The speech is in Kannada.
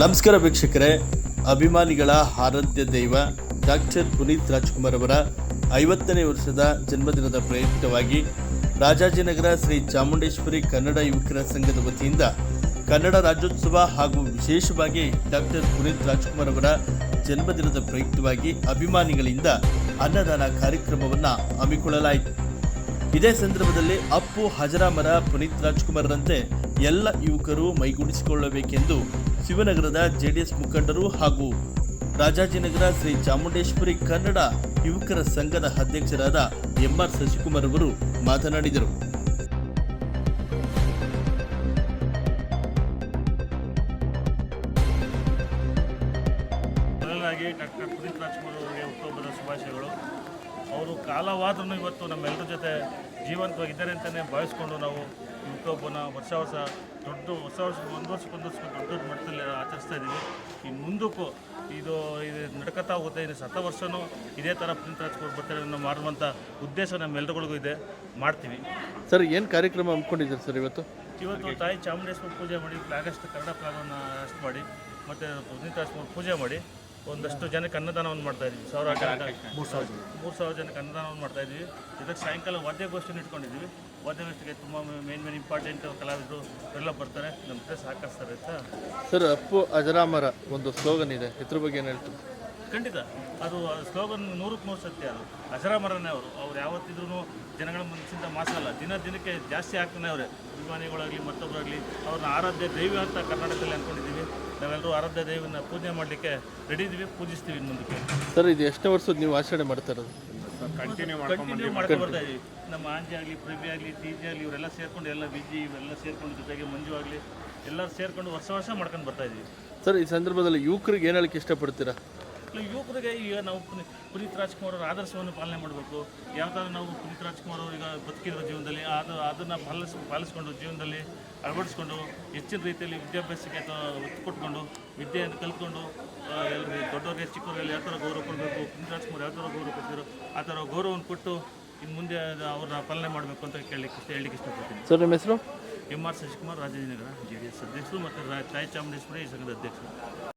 ನಮಸ್ಕಾರ ವೀಕ್ಷಕರೇ. ಅಭಿಮಾನಿಗಳ ಆರಾಧ್ಯ ದೈವ ಡಾಕ್ಟರ್ ಪುನೀತ್ ರಾಜ್ಕುಮಾರ್ ಅವರ ಐವತ್ತನೇ ವರ್ಷದ ಜನ್ಮದಿನದ ಪ್ರಯುಕ್ತವಾಗಿ ರಾಜಾಜಿನಗರ ಶ್ರೀ ಚಾಮುಂಡೇಶ್ವರಿ ಕನ್ನಡ ಯುವಕರ ಸಂಘದ ವತಿಯಿಂದ ಕನ್ನಡ ರಾಜ್ಯೋತ್ಸವ ಹಾಗೂ ವಿಶೇಷವಾಗಿ ಡಾಕ್ಟರ್ ಪುನೀತ್ ರಾಜ್ಕುಮಾರ್ ಅವರ ಜನ್ಮದಿನದ ಪ್ರಯುಕ್ತವಾಗಿ ಅಭಿಮಾನಿಗಳಿಂದ ಅನ್ನದಾನ ಕಾರ್ಯಕ್ರಮವನ್ನು ಹಮ್ಮಿಕೊಳ್ಳಲಾಯಿತು. ಇದೇ ಸಂದರ್ಭದಲ್ಲಿ ಅಪ್ಪು ಹಜರಾಮರ ಪುನೀತ್ ರಾಜ್ಕುಮಾರ್ರಂತೆ ಎಲ್ಲ ಯುವಕರು ಮೈಗೂಡಿಸಿಕೊಳ್ಳಬೇಕೆಂದು ಶಿವನಗರದ ಜೆಡಿಎಸ್ ಮುಖಂಡರು ಹಾಗೂ ರಾಜಾಜಿನಗರ ಶ್ರೀ ಚಾಮುಂಡೇಶ್ವರಿ ಕನ್ನಡ ಯುವಕರ ಸಂಘದ ಅಧ್ಯಕ್ಷರಾದ ಎಂಆರ್ ಶಶಿಕುಮಾರ್ ಅವರು ಮಾತನಾಡಿದರು. ಡಾಕ್ಟರ್ ರಾಜ್ಕುಮಾರ್ ಅವರಿಗೆ ಅವರು ಕಾಲವಾದ್ರೂ ಇವತ್ತು ನಮ್ಮೆಲ್ಲರ ಜೊತೆ ಜೀವಂತವಾಗಿದ್ದಾರೆ ಅಂತಲೇ ಭಾವಿಸ್ಕೊಂಡು ನಾವು ಹುಟ್ಟುಹಬ್ಬನ ವರ್ಷ ವರ್ಷ ದೊಡ್ಡ ಹೊಸ ವರ್ಷ ಒಂದು ವರ್ಷಕ್ಕೊಂದು ವರ್ಷಕ್ಕೆ ದೊಡ್ಡ ದೊಡ್ಡ ಮಟ್ಟದಲ್ಲಿ ಆಚರಿಸ್ತಾ ಇದ್ದೀವಿ. ಈ ಮುಂದಕ್ಕೂ ಇದು ಇದು ನಡ್ಕತಾ ಹೋಗುತ್ತೆ ಇನ್ನು ಸತ ವರ್ಷವೂ ಇದೇ ಥರ ಪ್ರಿಂಟ್ ಹಚ್ಕೊಂಡು ಬರ್ತಾರೆ ಅನ್ನೋ ಮಾಡುವಂಥ ಉದ್ದೇಶ ನಮ್ಮೆಲ್ಲರಿಗಳಿಗೂ ಇದೆ. ಮಾಡ್ತೀವಿ. ಸರ್ ಏನು ಕಾರ್ಯಕ್ರಮ ಹಮ್ಮಿಕೊಂಡಿದ್ದೀರಿ ಸರ್ ಇವತ್ತು? ಇವತ್ತು ತಾಯಿ ಚಾಮುಂಡೇಶ್ವರಿ ಪೂಜೆ ಮಾಡಿ ಆಗಸ್ಟ್ ಕನ್ನಡ ಫ್ಲಾಗನ್ನು ಅಷ್ಟು ಮಾಡಿ ಮತ್ತು ಪುನೀತ್ ರಾಜ್ಕುಮಾರ್ ಪೂಜೆ ಮಾಡಿ ಒಂದಷ್ಟು ಜನಕ್ಕೆ ಅನ್ನದಾನವನ್ನು ಮಾಡ್ತಾ ಇದ್ವಿ ಸಾವಿರ ಮೂರು ಸಾವಿರ ಮೂರು ಸಾವಿರ ಜನಕ್ಕೆ ಅನ್ನದಾನವನ್ನು ಮಾಡ್ತಾ ಇದ್ವಿ ಇದಕ್ಕೆ ಸಾಯಂಕಾಲ ವಾದ್ಯಗೋಷ್ಠಿನ ಇಟ್ಕೊಂಡಿದ್ವಿ ವಾದ್ಯಗೋಷ್ಠಿಗೆ ತುಂಬ ಮೇನ್ ಮೇನ್ ಇಂಪಾರ್ಟೆಂಟ್ ಕಲಾವಿದರು ಎಲ್ಲ ಬರ್ತಾರೆ. ನಮ್ಮ ಜೊತೆ ಸಹಕರಿಸ್ತಾರೆ ಅಂತ ಸರ್ ಅಪ್ಪು ಅಜರಾಮರ ಒಂದು ಸ್ಲೋಗನ್ ಇದೆ. ಇದ್ರ ಬಗ್ಗೆ ಏನು ಹೇಳ್ತೀವಿ ಖಂಡಿತ. ಅದು ಸ್ಲೋಗನ್ ನೂರಕ್ಕೆ ನೂರು ಸತ್ಯ ಅದು. ಅಜರಾಮರನೇ ಅವರು. ಅವ್ರು ಯಾವತ್ತಿದ್ರೂ ಜನಗಳ ಮನಸ್ಸಿಂದ ಮಾಸಲ್ಲ. ದಿನ ದಿನಕ್ಕೆ ಜಾಸ್ತಿ ಆಗ್ತಾನೆ ಅವರೇ. ಅಭಿಮಾನಿಗಳಾಗಲಿ ಮತ್ತೊಬ್ಬರಾಗಲಿ ಅವ್ರನ್ನ ಆರಾಧ್ಯ ದೈವ ಅಂತ ಕರ್ನಾಟಕದಲ್ಲಿ ಅಂದ್ಕೊಂಡಿದ್ದೀವಿ. ನಾವೆಲ್ಲರೂ ಆರಾಧ್ಯ ದೈವನ ಪೂಜೆ ಮಾಡಲಿಕ್ಕೆ ರೆಡಿ ಇದ್ದೀವಿ ಪೂಜಿಸ್ತೀವಿ ಇನ್ನು ಮುಂದಕ್ಕೆ. ಸರ್ ಇದು ಎಷ್ಟು ವರ್ಷದ ನೀವು ಆಚರಣೆ ಮಾಡ್ತಾ ಇರೋದು? ಕಂಟಿನ್ಯೂ ಮಾಡ್ಕೊಂಡು ಬರ್ತಾ ಇದ್ದೀವಿ ನಮ್ಮ ಆಂಜಿ ಆಗಲಿ ಪ್ರಭಿ ಆಗಲಿ ಟಿ ಜಿ ಆಗಲಿ ಇವರೆಲ್ಲ ಸೇರ್ಕೊಂಡು ಎಲ್ಲ ವಿಜಿ ಇವೆಲ್ಲ ಸೇರ್ಕೊಂಡು ಜೊತೆಗೆ ಮಂಜು ಆಗಲಿ ಎಲ್ಲರೂ ಸೇರಿಕೊಂಡು ವರ್ಷ ವರ್ಷ ಮಾಡ್ಕೊಂಡು ಬರ್ತಾ ಇದ್ದೀವಿ ಸರ್ ಈ ಸಂದರ್ಭದಲ್ಲಿ ಯುವಕರಿಗೆ ಏನು ಹೇಳಕ್ಕೆ ಇಷ್ಟಪಡ್ತೀರಾ? ಯುವಕರಿಗೆ ಈಗ ನಾವು ಪುನಿ ಪುನೀತ್ ರಾಜ್ಕುಮಾರ್ ಅವರ ಆದರ್ಶವನ್ನು ಪಾಲನೆ ಮಾಡಬೇಕು. ಯಾವ ಥರ ನಾವು ಪುನೀತ್ ರಾಜ್ಕುಮಾರ್ ಅವರು ಈಗ ಬದುಕಿರೋ ಜೀವನದಲ್ಲಿ ಅದು ಅದನ್ನು ಪಾಲಿಸ್ ಪಾಲಿಸ್ಕೊಂಡು ಜೀವನದಲ್ಲಿ ಅಳವಡಿಸ್ಕೊಂಡು ಹೆಚ್ಚಿನ ರೀತಿಯಲ್ಲಿ ವಿದ್ಯಾಭ್ಯಾಸಕ್ಕೆ ಅಥವಾ ಒತ್ತು ಕೊಟ್ಕೊಂಡು ವಿದ್ಯೆಯನ್ನು ಕಲ್ತ್ಕೊಂಡು ಎಲ್ಲರಿಗೆ ದೊಡ್ಡವ್ರಿಗೆ ಚಿಕ್ಕವರಿಗೆ ಯಾವ ಥರ ಗೌರವ ಕೊಡಬೇಕು ಪುನೀತ್ ರಾಜ್ಕುಮಾರ್ ಯಾವ ಥರ ಗೌರವ ಕೊಡ್ತಿದ್ರು ಆ ಥರ ಗೌರವವನ್ನು ಕೊಟ್ಟು ಇನ್ನು ಮುಂದೆ ಅವ್ರನ್ನ ಪಾಲನೆ ಮಾಡಬೇಕು ಅಂತ ಕೇಳಲಿಕ್ಕೆ ಇಷ್ಟ ಹೇಳಲಿಕ್ಕೆ ಇಷ್ಟಪಡ್ತೀನಿ. ಸರ್ ನಿಮ್ಮ ಹೆಸರು? M R Shashikumar Rajajinagar J D S ಅಧ್ಯಕ್ಷರು ಮತ್ತು ತಾಯಿ ಚಾಮುಂಡೇಶ್ವರಿ ಈ ಸಂಘದ ಅಧ್ಯಕ್ಷರು.